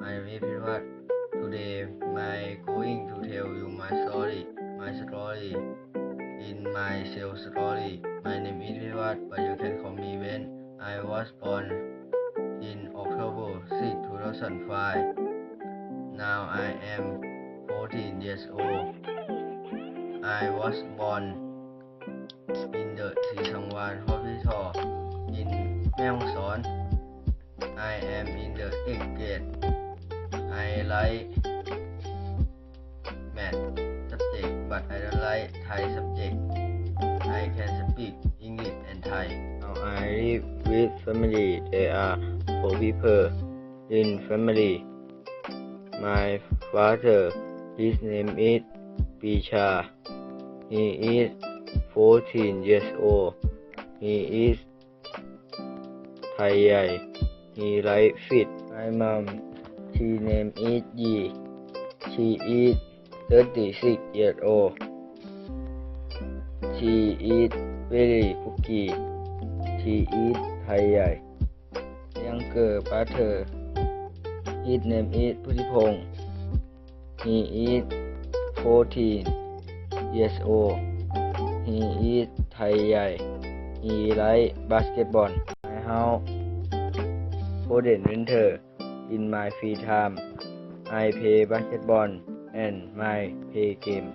My Pirpat. Today, am going to tell you my story. My story in my self story. My name is Pirpat, but you can call me Ben. I was born in October 6, 2005. Now I am 14 years old. I was born in the Sisangwan Hospital in Myeongson. I am in the 8th grade. I like math subject, but I don't like Thai subject. I can speak English and Thai. Now I live with family. There are four people in family. My father, his name is Pisha. He is 14 years old. He is Thai. He like fit. My mom, she name is Yi. She is 36 years old. She is very cookie. She is Thai. Younger brother, his name is Putipong. He is 14 years old. He is Thai. He like basketball. My house, golden winter. In my free time, I play basketball and my play game.